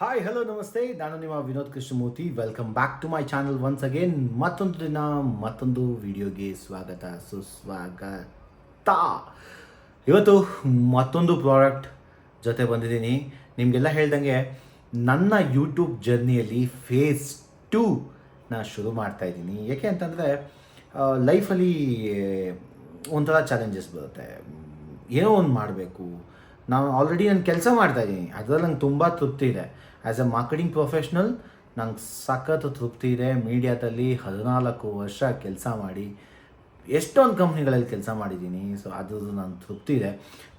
Hi hello ನಮಸ್ತೆ. ನಾನು ನಿಮ್ಮ Vinod Krishnamurthy. Welcome back to my channel once again ಮತ್ತೊಂದು ದಿನ, ಮತ್ತೊಂದು ವಿಡಿಯೋಗೆ ಸ್ವಾಗತ, ಸುಸ್ವಾಗತ. ಇವತ್ತು ಮತ್ತೊಂದು ಪ್ರಾಡಕ್ಟ್ ಜೊತೆ ಬಂದಿದ್ದೀನಿ. ನಿಮಗೆಲ್ಲ ಹೇಳ್ದಂಗೆ ನನ್ನ ಯೂಟ್ಯೂಬ್ ಜರ್ನಿಯಲ್ಲಿ ಫೇಸ್ ಟೂ ನಾ ಶುರು ಮಾಡ್ತಾ ಇದ್ದೀನಿ. ಏಕೆ ಅಂತಂದರೆ ಲೈಫಲ್ಲಿ ಒಂಥರ ಚಾಲೆಂಜಸ್ ಬರುತ್ತೆ. ಏನೋ ಒಂದು ಮಾಡಬೇಕು. ನಾನು ಆಲ್ರೆಡಿ ನಾನು ಕೆಲಸ ಮಾಡ್ತಾ ಇದ್ದೀನಿ. ಅದರಲ್ಲಿ ನಂಗೆ ತುಂಬ ತೃಪ್ತಿ ಇದೆ. ಆ್ಯಸ್ ಎ ಮಾರ್ಕೆಟಿಂಗ್ ಪ್ರೊಫೆಷ್ನಲ್ ನಂಗೆ ಸಖತ್ ತೃಪ್ತಿ ಇದೆ. ಮೀಡಿಯಾದಲ್ಲಿ ಹದಿನಾಲ್ಕು ವರ್ಷ ಕೆಲಸ ಮಾಡಿ, ಎಷ್ಟೊಂದು ಕಂಪ್ನಿಗಳಲ್ಲಿ ಕೆಲಸ ಮಾಡಿದ್ದೀನಿ. ಸೊ ಅದ್ರದ್ದು ನನ್ನ ತೃಪ್ತಿ ಇದೆ.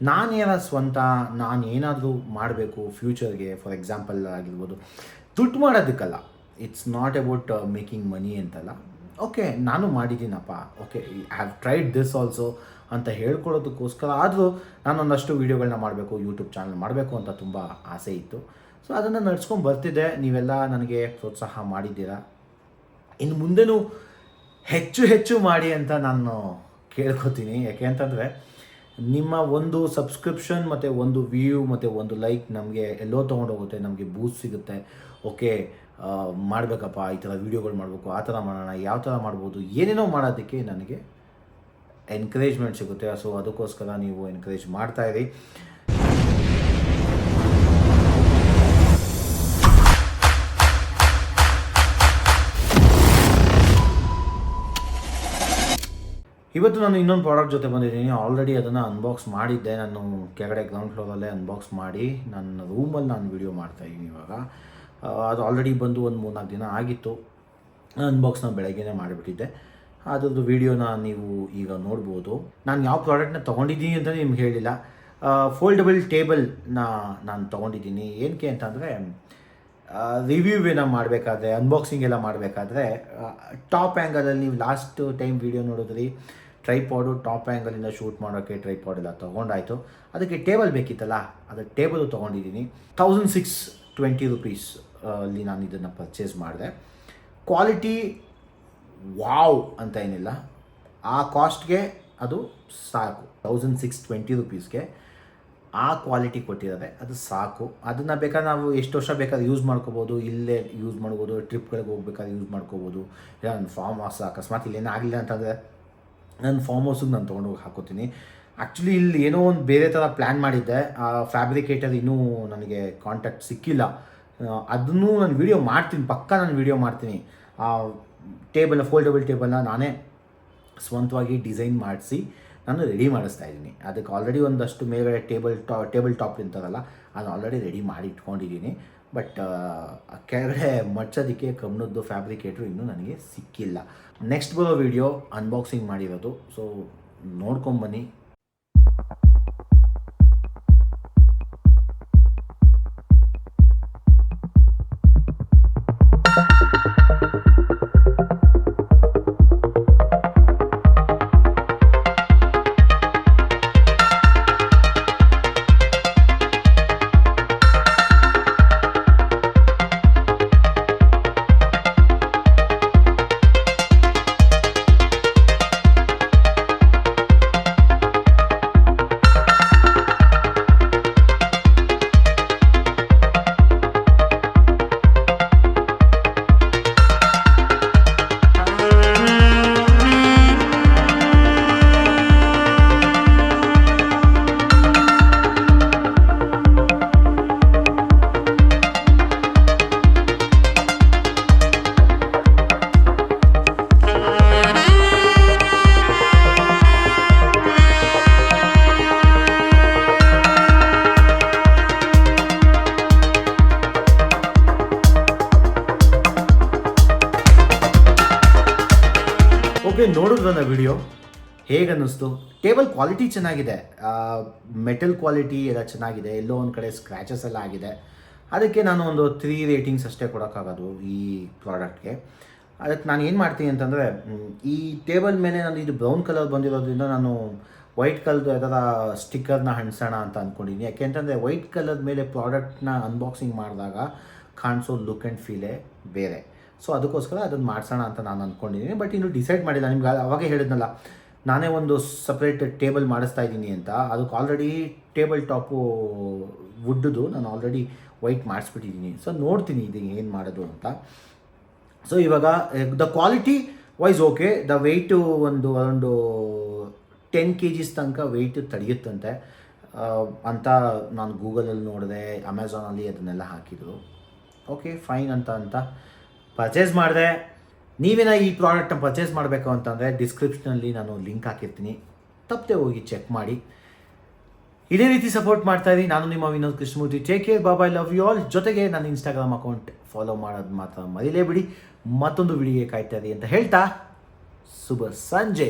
ನಾನೇನ ಸ್ವಂತ, ನಾನು ಏನಾದರೂ ಮಾಡಬೇಕು ಫ್ಯೂಚರ್ಗೆ, ಫಾರ್ ಎಕ್ಸಾಂಪಲ್ ಆಗಿರ್ಬೋದು. ದುಡ್ಡು ಮಾಡೋದಕ್ಕಲ್ಲ. It's not about making money ಅಂತಲ್ಲ. ಓಕೆ ನಾನು ಮಾಡಿದ್ದೀನಪ್ಪ. Okay I have tried this also ಅಂತ ಹೇಳ್ಕೊಳ್ಳೋದಕ್ಕೋಸ್ಕರ. ಆದರೂ ನಾನೊಂದಷ್ಟು ವೀಡಿಯೋಗಳನ್ನ ಮಾಡಬೇಕು ಯೂಟ್ಯೂಬ್ ಚಾನಲ್ ಮಾಡಬೇಕು ಅಂತ ತುಂಬ ಆಸೆ ಇತ್ತು. ಸೊ ಅದನ್ನು ನಡ್ಸ್ಕೊಂಡು ಬರ್ತಿದ್ದೆ ನೀವೆಲ್ಲ ನನಗೆ ಪ್ರೋತ್ಸಾಹ ಮಾಡಿದ್ದೀರಾ? ಇನ್ನು ಮುಂದೆನೂ ಹೆಚ್ಚು ಹೆಚ್ಚು ಮಾಡಿ ಅಂತ ನಾನು ಕೇಳ್ಕೊತೀನಿ. ಯಾಕೆ ಅಂತಂದರೆ, ನಿಮ್ಮ ಒಂದು ಸಬ್ಸ್ಕ್ರಿಪ್ಷನ್ ಮತ್ತು ಒಂದು ವ್ಯೂ ಮತ್ತು ಒಂದು ಲೈಕ್ ನಮಗೆ ಎಲ್ಲೋ ತೊಗೊಂಡೋಗುತ್ತೆ ನಮಗೆ ಬೂಸ್ಟ್ ಸಿಗುತ್ತೆ. ಓಕೆ ಮಾಡಬೇಕಪ್ಪ, ಈ ಥರ ವೀಡಿಯೋಗಳು ಮಾಡಬೇಕು, ಆ ಥರ ಮಾಡೋಣ, ಯಾವ ಥರ ಮಾಡ್ಬೋದು, ಏನೇನೋ ಮಾಡೋದಕ್ಕೆ ನನಗೆ ಎನ್ಕರೇಜ್ಮೆಂಟ್ ಸಿಗುತ್ತೆ. ಸೊ ಅದಕ್ಕೋಸ್ಕರ ನೀವು ಎನ್ಕರೇಜ್ ಮಾಡ್ತಾಯಿರಿ ಇವತ್ತು ನಾನು ಇನ್ನೊಂದು ಪ್ರಾಡಕ್ಟ್ ಜೊತೆ ಬಂದಿದ್ದೀನಿ. ಆಲ್ರೆಡಿ ಅದನ್ನು ಅನ್ಬಾಕ್ಸ್ ಮಾಡಿದ್ದೆ. ನಾನು ಕೆಳಗಡೆ ಗ್ರೌಂಡ್ ಫ್ಲೋರಲ್ಲೇ ಅನ್ಬಾಕ್ಸ್ ಮಾಡಿ ನನ್ನ ರೂಮಲ್ಲಿ ನಾನು ವೀಡಿಯೋ ಮಾಡ್ತಾಯಿದ್ದೀನಿ ಇವಾಗ. ಅದು ಆಲ್ರೆಡಿ ಬಂದು ಒಂದು ಮೂರ್ನಾಲ್ಕು ದಿನ ಆಗಿತ್ತು. ಅನ್ಬಾಕ್ಸ್ ನಾನು ಬೆಳಗ್ಗೆನೇ ಮಾಡಿಬಿಟ್ಟಿದ್ದೆ. ಅದರದ್ದು ವೀಡಿಯೋನ ನೀವು ಈಗ ನೋಡ್ಬೋದು. ನಾನು ಯಾವ ಪ್ರಾಡಕ್ಟ್ನ ತೊಗೊಂಡಿದ್ದೀನಿ ಅಂತ ನಿಮ್ಗೆ ಹೇಳಿಲ್ಲ. ಫೋಲ್ಡಬಲ್ ಟೇಬಲ್ನ ನಾನು ತೊಗೊಂಡಿದ್ದೀನಿ. ಏನಕ್ಕೆ ಅಂತಂದರೆ ರಿವ್ಯೂ ಏನೋ ಮಾಡಬೇಕಾದ್ರೆ ಅನ್ಬಾಕ್ಸಿಂಗ್ ಎಲ್ಲ ಮಾಡಬೇಕಾದ್ರೆ ಟಾಪ್ ಆ್ಯಂಗಲಲ್ಲಿ ನೀವು ಲಾಸ್ಟ್ ಟೈಮ್ ವೀಡಿಯೋ ನೋಡಿದ್ರಿ ಟ್ರೈಪಾಡು ಟಾಪ್ ಆ್ಯಂಗಲಿಂದ ಶೂಟ್ ಮಾಡೋಕ್ಕೆ ಟ್ರೈಪಾಡ್ ಎಲ್ಲ ತೊಗೊಂಡಾಯಿತು. ಅದಕ್ಕೆ ಟೇಬಲ್ ಬೇಕಿತ್ತಲ್ಲ ಅದು ಟೇಬಲು ತೊಗೊಂಡಿದ್ದೀನಿ. ತೌಸಂಡ್ ಸಿಕ್ಸ್ ಟ್ವೆಂಟಿ ರುಪೀಸ್ ಅಲ್ಲಿ ನಾನು ಇದನ್ನು ಪರ್ಚೇಸ್ ಮಾಡಿದೆ. ಕ್ವಾಲಿಟಿ ವಾವ್ ಅಂತ ಏನಿಲ್ಲ. ಆ ಕಾಸ್ಟ್ಗೆ ಅದು ಸಾಕು. ತೌಸಂಡ್ ಸಿಕ್ಸ್ ಟ್ವೆಂಟಿ ರುಪೀಸ್ಗೆ ಆ ಕ್ವಾಲಿಟಿ ಕೊಟ್ಟಿದ್ದಾರೆ. ಅದು ಸಾಕು. ಅದನ್ನು ಬೇಕಾದ್ರೆ ನಾವು ಎಷ್ಟು ವರ್ಷ ಬೇಕಾದ್ರೆ ಯೂಸ್ ಮಾಡ್ಕೋಬೋದು. ಇಲ್ಲೇ ಯೂಸ್ ಮಾಡ್ಬೋದು. ಟ್ರಿಪ್ಗಳಿಗೆ ಹೋಗ್ಬೇಕಾದ್ರೆ ಯೂಸ್ ಮಾಡ್ಕೋಬೋದು. ಇಲ್ಲ, ನನ್ನ ಫಾರ್ಮ್ ಹೌಸ್ ಅಕಸ್ಮಾತ್ ಇಲ್ಲೇನೂ ಆಗಲಿಲ್ಲ ಅಂತಂದರೆ ನನ್ನ ಫಾರ್ಮ್ ಹೌಸಿಗೆ ನಾನು ತೊಗೊಂಡೋಗಿ ಹಾಕೋತೀನಿ. ಆ್ಯಕ್ಚುಲಿ ಇಲ್ಲಿ ಏನೋ ಒಂದು ಬೇರೆ ಥರ ಪ್ಲ್ಯಾನ್ ಮಾಡಿದ್ದೆ. ಆ ಫ್ಯಾಬ್ರಿಕೇಟರ್ ಇನ್ನೂ ನನಗೆ ಕಾಂಟ್ಯಾಕ್ಟ್ ಸಿಕ್ಕಿಲ್ಲ. ಅದನ್ನು ನಾನು ವೀಡಿಯೋ ಮಾಡ್ತೀನಿ. ಪಕ್ಕ ನಾನು ವೀಡಿಯೋ ಮಾಡ್ತೀನಿ. ಆ ಟೇಬಲ್ನ ಫೋಲ್ಡಬಲ್ ಟೇಬಲ್ನ ನಾನೇ ಸ್ವಂತವಾಗಿ ಡಿಸೈನ್ ಮಾಡಿಸಿ ನಾನು ರೆಡಿ ಮಾಡಿಸ್ತಾ ಇದ್ದೀನಿ. ಅದಕ್ಕೆ ಆಲ್ರೆಡಿ ಒಂದಷ್ಟು ಮೇಲ್ಗಡೆ ಟೇಬಲ್ ಟಾ ಟೇಬಲ್ ಟಾಪ್ ಇರ್ತದಲ್ಲ ಅದು ಆಲ್ರೆಡಿ ರೆಡಿ ಮಾಡಿ ಇಟ್ಕೊಂಡಿದ್ದೀನಿ. ಬಟ್ ಕೆಳಗಡೆ ಮಡ್ಚೋದಕ್ಕೆ ಕಮ್ಮನದ್ದು ಫ್ಯಾಬ್ರಿಕೇಟ್ರು ಇನ್ನೂ ನನಗೆ ಸಿಕ್ಕಿಲ್ಲ. ನೆಕ್ಸ್ಟ್ ಬರೋ ವಿಡಿಯೋ ಅನ್ಬಾಕ್ಸಿಂಗ್ ಮಾಡಿರೋದು. ಸೊ ನೋಡ್ಕೊಂಬನ್ನಿ ಓಕೆ ನನ್ನ ವಿಡಿಯೋ ಹೇಗೆ ಅನ್ನಿಸ್ತು ಟೇಬಲ್ ಕ್ವಾಲಿಟಿ ಚೆನ್ನಾಗಿದೆ ಮೆಟಲ್ ಕ್ವಾಲಿಟಿ ಎಲ್ಲ ಚೆನ್ನಾಗಿದೆ. ಎಲ್ಲೋ ಒಂದು ಕಡೆ ಸ್ಕ್ರ್ಯಾಚಸ್ ಎಲ್ಲ ಆಗಿದೆ. ಅದಕ್ಕೆ ನಾನು ಒಂದು ತ್ರೀ ರೇಟಿಂಗ್ಸ್ ಅಷ್ಟೇ ಕೊಡೋಕ್ಕಾಗೋದು ಈ ಪ್ರಾಡಕ್ಟ್ಗೆ ಅದಕ್ಕೆ ನಾನು ಏನು ಮಾಡ್ತೀನಿ ಅಂತಂದರೆ ಈ ಟೇಬಲ್ ಮೇಲೆ ನಾನು ಇದು ಬ್ರೌನ್ ಕಲರ್ ಬಂದಿರೋದ್ರಿಂದ ನಾನು ವೈಟ್ ಕಲರ್ದು ಯಾವ್ದಾರ ಸ್ಟಿಕ್ಕರ್ನ ಹಣ್ಸೋಣ ಅಂತ ಅಂದ್ಕೊಂಡಿದ್ದೀನಿ ಯಾಕೆ ಅಂತಂದರೆ ವೈಟ್ ಕಲರ್ ಮೇಲೆ ಪ್ರಾಡಕ್ಟ್ನ ಅನ್ಬಾಕ್ಸಿಂಗ್ ಮಾಡಿದಾಗ ಕಾಣಿಸೋ ಲುಕ್ ಆ್ಯಂಡ್ ಫೀಲೇ ಬೇರೆ. ಸೊ ಅದಕ್ಕೋಸ್ಕರ ಅದನ್ನು ಮಾಡಿಸೋಣ ಅಂತ ನಾನು ಅಂದ್ಕೊಂಡಿದ್ದೀನಿ ಬಟ್ ಇನ್ನು ಡಿಸೈಡ್ ಮಾಡಿಲ್ಲ. ನಿಮ್ಗೆ ಅವಾಗೇ ಹೇಳಿದ್ನಲ್ಲ, ನಾನೇ ಒಂದು ಸಪ್ರೇಟ್ ಟೇಬಲ್ ಮಾಡಿಸ್ತಾ ಇದ್ದೀನಿ ಅಂತ. ಅದಕ್ಕೆ ಆಲ್ರೆಡಿ ಟೇಬಲ್ ಟಾಪು ವುಡ್ದು ನಾನು ಆಲ್ರೆಡಿ ವೈಟ್ ಮಾಡಿಸ್ಬಿಟ್ಟಿದ್ದೀನಿ. ಸೊ ನೋಡ್ತೀನಿ ಇದು ಏನು ಮಾಡೋದು ಅಂತ. ಸೊ ಇವಾಗ the quality wise okay the weight ಒಂದು ಒಂದು ಟೆನ್ ಕೆ ಜಿಸ್ ತನಕ ವೆಯ್ಟ್ ತಡೆಯುತ್ತಂತೆ. ಅಂತ ನಾನು ಗೂಗಲಲ್ಲಿ ನೋಡಿದೆ. ಅಮೆಝಾನಲ್ಲಿ ಅದನ್ನೆಲ್ಲ ಹಾಕಿದರು. ಓಕೆ ಫೈನ್ ಅಂತ ಅಂತ. ಪರ್ಚೇಸ್ ಮಾಡಿದೆ. ನೀವೇನ ಈ ಪ್ರಾಡಕ್ಟ್ನ ಪರ್ಚೇಸ್ ಮಾಡಬೇಕು ಅಂತಂದರೆ ಡಿಸ್ಕ್ರಿಪ್ಷನಲ್ಲಿ ನಾನು ಲಿಂಕ್ ಹಾಕಿರ್ತೀನಿ. ತಪ್ಪದೆ ಹೋಗಿ ಚೆಕ್ ಮಾಡಿ. ಇದೇ ರೀತಿ ಸಪೋರ್ಟ್ ಮಾಡ್ತಾ ಇದ್ದೀನಿ ನಾನು ನಿಮ್ಮ ವಿನೋದ್ ಕೃಷ್ಣಮೂರ್ತಿ. ಟೇಕ್ ಕೇರ್ ಬಾಬಾ ಲವ್ ಯು ಆಲ್ ಜೊತೆಗೆ ನನ್ನ ಇನ್ಸ್ಟಾಗ್ರಾಮ್ ಅಕೌಂಟ್ ಫಾಲೋ ಮಾಡೋದು ಮಾತ್ರ ಮರಿಲೇ ಬಿಡಿ ಮತ್ತೊಂದು ವಿಡಿಯೋಗೆ ಕಾಯ್ತಾ ಅಂತ ಹೇಳ್ತಾ, ಶುಭ ಸಂಜೆ.